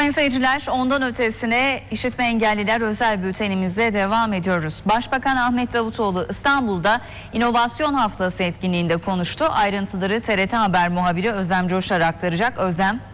Sayın seyirciler ondan ötesine işitme engelliler özel bültenimizde devam ediyoruz. Başbakan Ahmet Davutoğlu İstanbul'da İnovasyon Haftası etkinliğinde konuştu. Ayrıntıları TRT Haber muhabiri Özlem Coşar aktaracak. Özlem.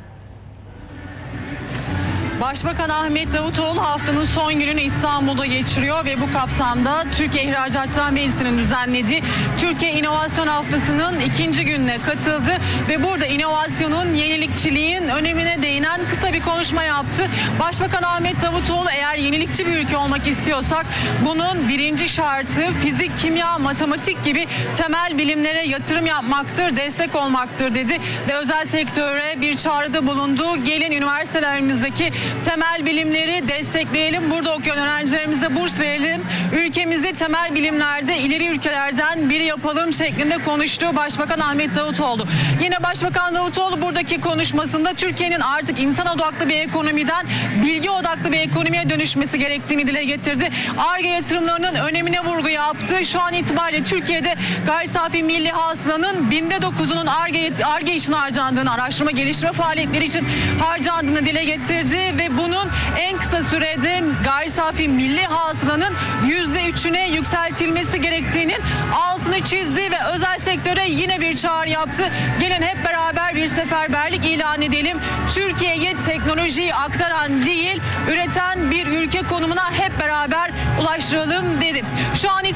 Başbakan Ahmet Davutoğlu haftanın son gününü İstanbul'da geçiriyor ve bu kapsamda Türkiye İhracatçılar Meclisi'nin düzenlediği Türkiye İnovasyon Haftası'nın ikinci gününe katıldı ve burada inovasyonun, yenilikçiliğin önemine değinen kısa bir konuşma yaptı. Başbakan Ahmet Davutoğlu eğer yenilikçi bir ülke olmak istiyorsak bunun birinci şartı fizik, kimya, matematik gibi temel bilimlere yatırım yapmaktır, destek olmaktır dedi ve özel sektöre bir çağrıda bulundu. Gelin üniversitelerimizdeki temel bilimleri destekleyelim. Burada okuyan öğrencilerimize burs verelim. Ülkemizi temel bilimlerde ileri ülkelerden biri yapalım şeklinde konuştu Başbakan Ahmet Davutoğlu. Yine Başbakan Davutoğlu buradaki konuşmasında Türkiye'nin artık insan odaklı bir ekonomiden bilgi odaklı bir ekonomiye dönüşmesi gerektiğini dile getirdi. ARGE yatırımlarının önemine vurgu yaptı. Şu an itibariyle Türkiye'de gayri safi milli hasılanın binde dokuzunun ARGE, için harcandığını, araştırma geliştirme faaliyetleri için harcandığını dile getirdi ve bunun en kısa sürede gayri safi milli hasılanın yüzde üçüne yükseltilmesi gerektiğinin altını çizdi ve özel sektöre yine bir çağrı yaptı. Gelin hep beraber bir seferberlik ilan edelim. Türkiye'ye teknolojiyi aktaran değil, üreten bir ülke konumuna hep beraber ulaştıralım dedi. Şu an itibariyle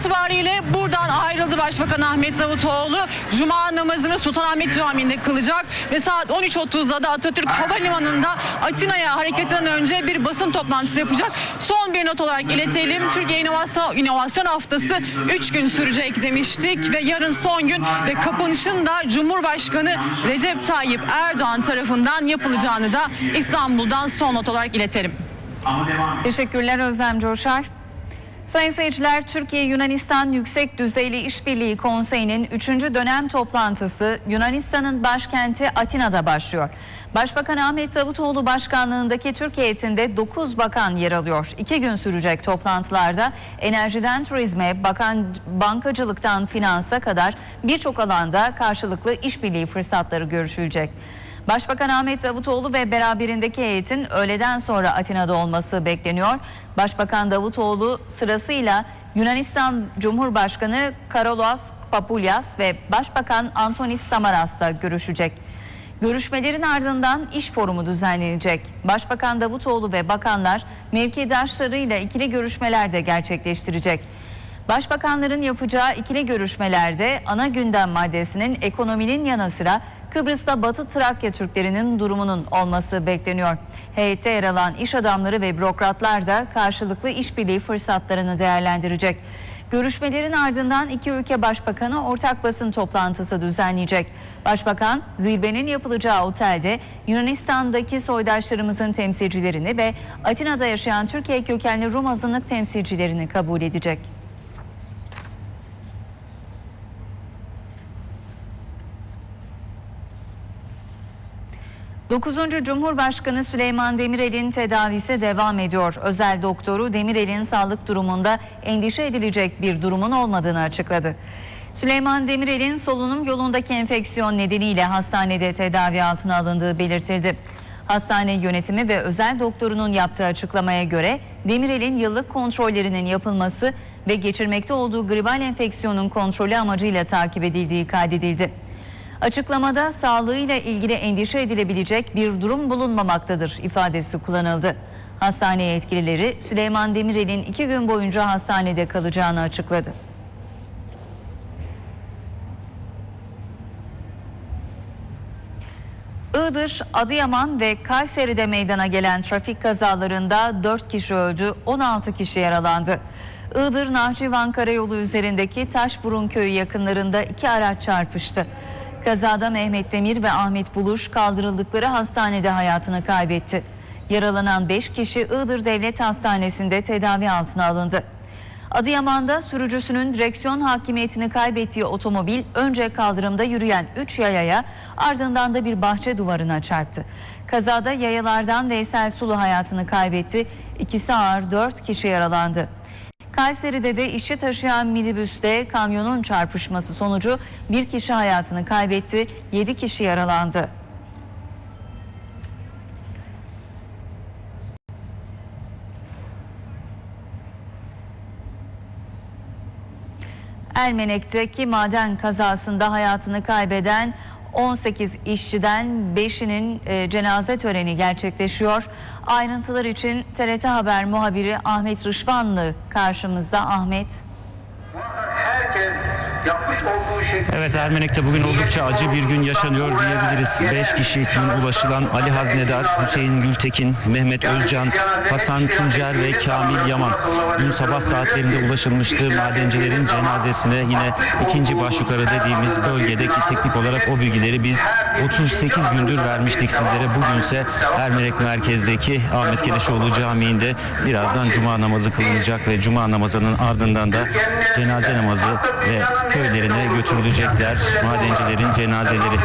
buradan ayrıldı Başbakan Ahmet Davutoğlu. Cuma namazını Sultanahmet Camii'nde kılacak ve saat 13.30'da da Atatürk Havalimanı'nda Atina'ya hareketten önce bir basın toplantısı yapacak. Son bir not olarak iletelim. Türkiye İnovasyon, İnovasyon Haftası 3 gün sürecek demiştik ve yarın son gün ve kapanışın da Cumhurbaşkanı Recep Tayyip Erdoğan tarafından yapılacağını da İstanbul'dan son not olarak iletelim. Teşekkürler Özlem Coşar. Sayın seyirciler, Türkiye-Yunanistan Yüksek Düzeyli İşbirliği Konseyi'nin 3. dönem toplantısı Yunanistan'ın başkenti Atina'da başlıyor. Başbakan Ahmet Davutoğlu başkanlığındaki Türkiye heyetinde 9 bakan yer alıyor. İki gün sürecek toplantılarda enerjiden turizme, bakan, bankacılıktan finansa kadar birçok alanda karşılıklı işbirliği fırsatları görüşülecek. Başbakan Ahmet Davutoğlu ve beraberindeki heyetin öğleden sonra Atina'da olması bekleniyor. Başbakan Davutoğlu sırasıyla Yunanistan Cumhurbaşkanı Karolos Papoulias ve Başbakan Antonis Samaras'la görüşecek. Görüşmelerin ardından iş forumu düzenlenecek. Başbakan Davutoğlu ve bakanlar mevkidaşlarıyla ikili görüşmeler de gerçekleştirecek. Başbakanların yapacağı ikili görüşmelerde ana gündem maddesinin ekonominin yanı sıra Kıbrıs'ta Batı Trakya Türklerinin durumunun olması bekleniyor. Heyette yer alan iş adamları ve bürokratlar da karşılıklı işbirliği fırsatlarını değerlendirecek. Görüşmelerin ardından iki ülke başbakanı ortak basın toplantısı düzenleyecek. Başbakan zirvenin yapılacağı otelde Yunanistan'daki soydaşlarımızın temsilcilerini ve Atina'da yaşayan Türkiye kökenli Rum azınlık temsilcilerini kabul edecek. Dokuzuncu Cumhurbaşkanı Süleyman Demirel'in tedavisi devam ediyor. Özel doktoru Demirel'in sağlık durumunda endişe edilecek bir durumun olmadığını açıkladı. Süleyman Demirel'in solunum yolundaki enfeksiyon nedeniyle hastanede tedavi altına alındığı belirtildi. Hastane yönetimi ve özel doktorunun yaptığı açıklamaya göre Demirel'in yıllık kontrollerinin yapılması ve geçirmekte olduğu gribal enfeksiyonun kontrolü amacıyla takip edildiği kaydedildi. Açıklamada sağlığıyla ilgili endişe edilebilecek bir durum bulunmamaktadır ifadesi kullanıldı. Hastane yetkilileri Süleyman Demirel'in iki gün boyunca hastanede kalacağını açıkladı. Iğdır, Adıyaman ve Kayseri'de meydana gelen trafik kazalarında 4 kişi öldü, 16 kişi yaralandı. Iğdır Nahçıvan Karayolu üzerindeki Taşburun köyü yakınlarında iki araç çarpıştı. Kazada Mehmet Demir ve Ahmet Buluş kaldırıldıkları hastanede hayatını kaybetti. Yaralanan 5 kişi Iğdır Devlet Hastanesi'nde tedavi altına alındı. Adıyaman'da sürücüsünün direksiyon hakimiyetini kaybettiği otomobil önce kaldırımda yürüyen 3 yayaya ardından da bir bahçe duvarına çarptı. Kazada yayalardan Veysel Sulu hayatını kaybetti. İkisi ağır 4 kişi yaralandı. Kayseri'de de işçi taşıyan minibüste kamyonun çarpışması sonucu bir kişi hayatını kaybetti, 7 kişi yaralandı. Ermenek'teki maden kazasında hayatını kaybeden 18 işçiden 5'inin e, cenaze töreni gerçekleşiyor. Ayrıntılar için TRT Haber muhabiri Ahmet Rışvanlı karşımızda. Ahmet. herkes yapmış olduğu şey Evet Ermenek'te bugün oldukça acı bir gün yaşanıyor diyebiliriz. 5 kişi dün ulaşılan Ali Haznedar, Hüseyin Gültekin, Mehmet Özcan, Hasan Tuncer ve Kamil Yaman. Dün sabah saatlerinde ulaşılmıştı madencilerin cenazesine yine ikinci başyukarı dediğimiz bölgedeki teknik olarak o bilgileri biz 38 gündür vermiştik sizlere. Bugünse Ermenek merkezdeki Ahmet Keleşoğlu Camii'nde birazdan cuma namazı kılınacak ve cuma namazının ardından da cenaze namazı ve köylerine götürülecekler madencilerin cenazeleri.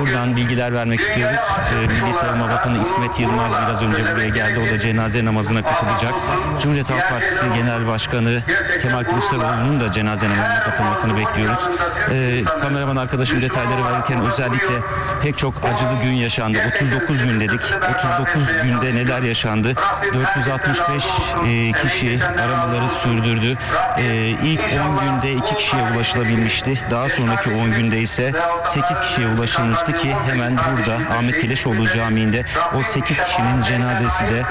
Buradan bilgiler vermek istiyoruz. Ee, Milli Savunma Bakanı İsmet Yılmaz biraz önce buraya geldi. O da cenaze namazına katılacak. Cumhuriyet Halk Partisi Genel Başkanı Kemal Kılıçdaroğlu'nun da cenaze namazına katılmasını bekliyoruz. Ee, kameraman arkadaşım detayları verirken özellikle pek çok acılı gün yaşandı. 39 gün dedik. 39 günde neler yaşandı? 465 e, kişi aramaları sürdürdü. E, ilk 10 günde 2 kişiye ulaşılabilmişti. Daha sonraki 10 günde ise 8 kişiye ulaşılmıştı ki hemen burada Ahmet Keleşoğlu Camii'nde o 8 kişinin cenazesi de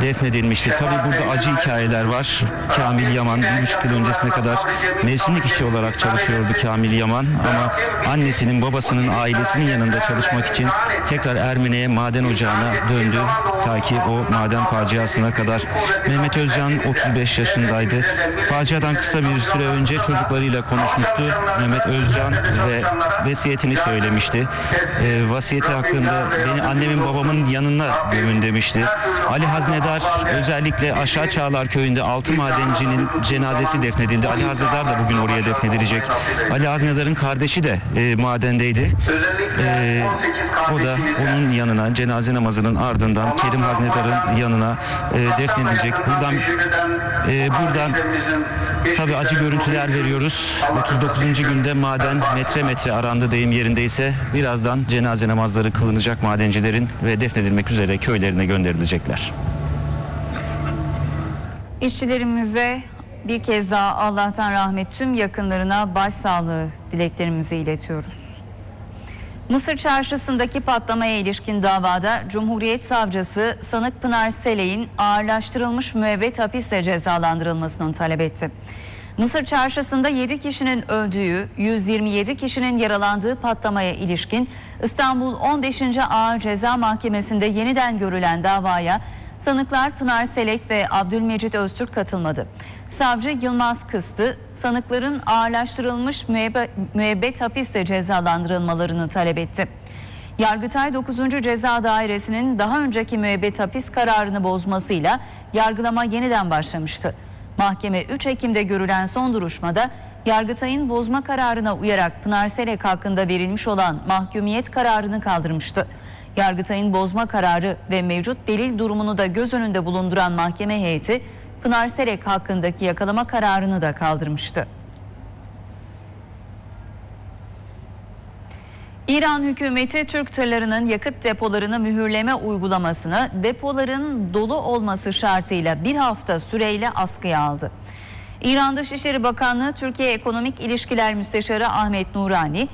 defnedilmişti. Tabii burada acı hikayeler var. Kamil Yaman bir buçuk yıl öncesine kadar mevsimlik işçi olarak çalışıyordu Kamil Yaman ama annesinin babasının ailesinin yanında çalışmak için tekrar Ermeni'ye maden ocağına döndü. Ta ki o maden faciasına kadar. Mehmet Özcan 35 yaşındaydı. Faciadan kısa bir süre önce çocuklarıyla konuşmuştu. Mehmet Özcan ve vesiyetini söylemişti. Ee, vasiyeti hakkında beni annemin babamın yanına gömün demişti. Ali Haznedar özellikle Aşağı Çağlar Köyü'nde altı madencinin cenazesi defnedildi. Ali Haznedar da bugün oraya defnedilecek. Ali Haznedar'ın kardeşi de e, madendeydi. Ee, o da onun yanına cenaze namazının ardından Kerim Haznedar'ın yanına e, defnedilecek. Buradan e, buradan tabi acı görüntüler veriyoruz. 39. günde maden metre metre arandı deyim yerindeyse birazdan cenaze namazları kılınacak madencilerin ve defnedilmek üzere köylerine gönderilecekler. İşçilerimize bir kez daha Allah'tan rahmet tüm yakınlarına başsağlığı dileklerimizi iletiyoruz. Mısır çarşısındaki patlamaya ilişkin davada Cumhuriyet Savcısı sanık Pınar Selek'in ağırlaştırılmış müebbet hapisle cezalandırılmasını talep etti. Mısır çarşısında 7 kişinin öldüğü, 127 kişinin yaralandığı patlamaya ilişkin İstanbul 15. Ağır Ceza Mahkemesi'nde yeniden görülen davaya Sanıklar Pınar Selek ve Abdülmecit Öztürk katılmadı. Savcı Yılmaz Kıstı, sanıkların ağırlaştırılmış müebbe- müebbet hapisle cezalandırılmalarını talep etti. Yargıtay 9. Ceza Dairesi'nin daha önceki müebbet hapis kararını bozmasıyla yargılama yeniden başlamıştı. Mahkeme 3 Ekim'de görülen son duruşmada Yargıtay'ın bozma kararına uyarak Pınar Selek hakkında verilmiş olan mahkumiyet kararını kaldırmıştı. Yargıtay'ın bozma kararı ve mevcut delil durumunu da göz önünde bulunduran mahkeme heyeti Pınar Selek hakkındaki yakalama kararını da kaldırmıştı. İran hükümeti Türk tırlarının yakıt depolarını mühürleme uygulamasını depoların dolu olması şartıyla bir hafta süreyle askıya aldı. İran Dışişleri Bakanlığı Türkiye Ekonomik İlişkiler Müsteşarı Ahmet Nurani,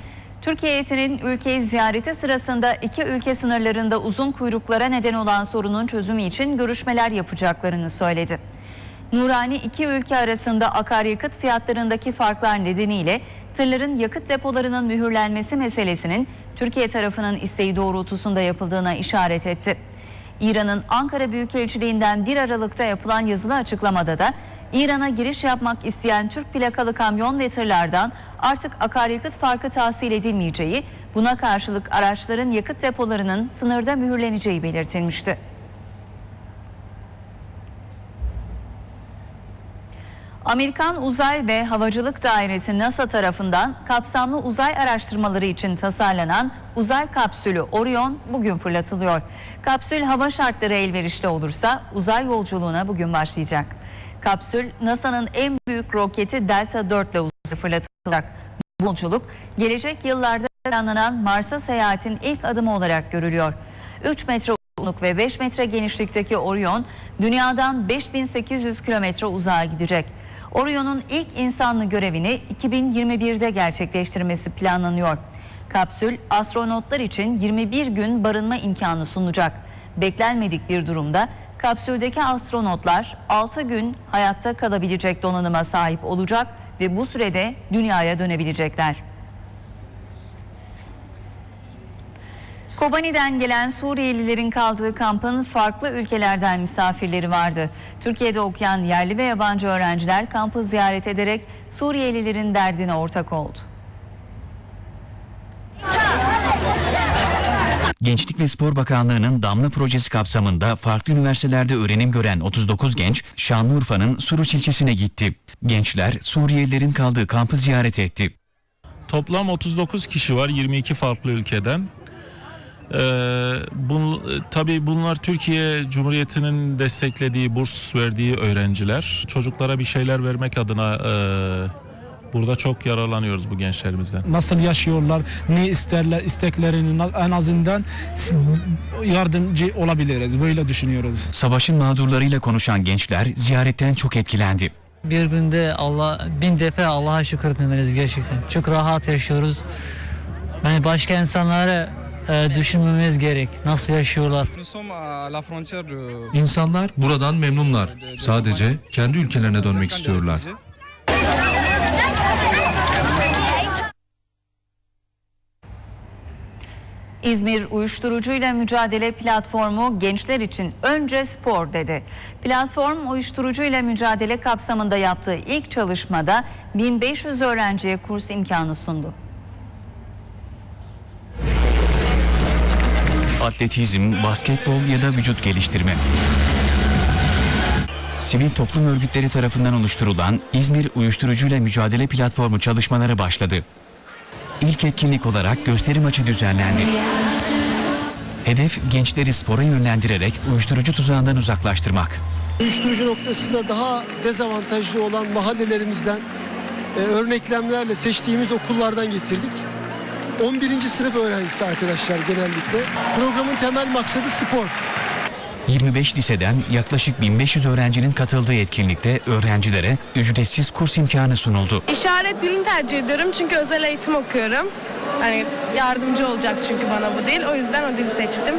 Türkiye heyetinin ülkeyi ziyareti sırasında iki ülke sınırlarında uzun kuyruklara neden olan sorunun çözümü için görüşmeler yapacaklarını söyledi. Nurani iki ülke arasında akaryakıt fiyatlarındaki farklar nedeniyle tırların yakıt depolarının mühürlenmesi meselesinin Türkiye tarafının isteği doğrultusunda yapıldığına işaret etti. İran'ın Ankara Büyükelçiliğinden 1 Aralık'ta yapılan yazılı açıklamada da İran'a giriş yapmak isteyen Türk plakalı kamyon ve tırlardan artık akaryakıt farkı tahsil edilmeyeceği, buna karşılık araçların yakıt depolarının sınırda mühürleneceği belirtilmişti. Amerikan Uzay ve Havacılık Dairesi NASA tarafından kapsamlı uzay araştırmaları için tasarlanan uzay kapsülü Orion bugün fırlatılıyor. Kapsül hava şartları elverişli olursa uzay yolculuğuna bugün başlayacak. Kapsül NASA'nın en büyük roketi Delta 4 ile uzaya fırlatılacak. Bu yolculuk gelecek yıllarda planlanan Mars'a seyahatin ilk adımı olarak görülüyor. 3 metre uzunluk ve 5 metre genişlikteki Orion dünyadan 5800 kilometre uzağa gidecek. Orion'un ilk insanlı görevini 2021'de gerçekleştirmesi planlanıyor. Kapsül astronotlar için 21 gün barınma imkanı sunacak. Beklenmedik bir durumda kapsüldeki astronotlar 6 gün hayatta kalabilecek donanıma sahip olacak ve bu sürede dünyaya dönebilecekler. Kobani'den gelen Suriyelilerin kaldığı kampın farklı ülkelerden misafirleri vardı. Türkiye'de okuyan yerli ve yabancı öğrenciler kampı ziyaret ederek Suriyelilerin derdine ortak oldu. Gençlik ve Spor Bakanlığı'nın Damla Projesi kapsamında farklı üniversitelerde öğrenim gören 39 genç Şanlıurfa'nın Suruç ilçesine gitti. Gençler Suriyelilerin kaldığı kampı ziyaret etti. Toplam 39 kişi var 22 farklı ülkeden. Ee, bun, tabii bunlar Türkiye Cumhuriyeti'nin desteklediği, burs verdiği öğrenciler. Çocuklara bir şeyler vermek adına e, burada çok yararlanıyoruz bu gençlerimizden. nasıl yaşıyorlar, ne isterler, isteklerini en azından yardımcı olabiliriz. Böyle düşünüyoruz. Savaşın mağdurlarıyla konuşan gençler ziyaretten çok etkilendi. Bir günde Allah bin defa Allah'a şükür demeliyiz gerçekten. Çok rahat yaşıyoruz. Yani başka insanları e, düşünmemiz gerek. Nasıl yaşıyorlar? İnsanlar buradan memnunlar. Sadece kendi ülkelerine dönmek istiyorlar. İzmir Uyuşturucuyla Mücadele Platformu gençler için önce spor dedi. Platform uyuşturucuyla mücadele kapsamında yaptığı ilk çalışmada 1500 öğrenciye kurs imkanı sundu. Atletizm, basketbol ya da vücut geliştirme. Sivil toplum örgütleri tarafından oluşturulan İzmir Uyuşturucuyla Mücadele Platformu çalışmaları başladı. İlk etkinlik olarak gösteri maçı düzenlendi. Hedef gençleri spora yönlendirerek uyuşturucu tuzağından uzaklaştırmak. uyuşturucu noktasında daha dezavantajlı olan mahallelerimizden e, örneklemlerle seçtiğimiz okullardan getirdik. 11. sınıf öğrencisi arkadaşlar genellikle. Programın temel maksadı spor. 25 liseden yaklaşık 1500 öğrencinin katıldığı etkinlikte öğrencilere ücretsiz kurs imkanı sunuldu. İşaret dilini tercih ediyorum çünkü özel eğitim okuyorum. Hani yardımcı olacak çünkü bana bu dil. O yüzden o dili seçtim.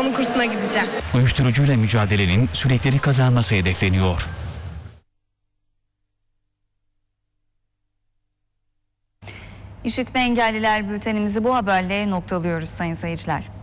Onun kursuna gideceğim. Uyuşturucuyla mücadelenin sürekleri kazanması hedefleniyor. İşitme engelliler bültenimizi bu haberle noktalıyoruz sayın seyirciler.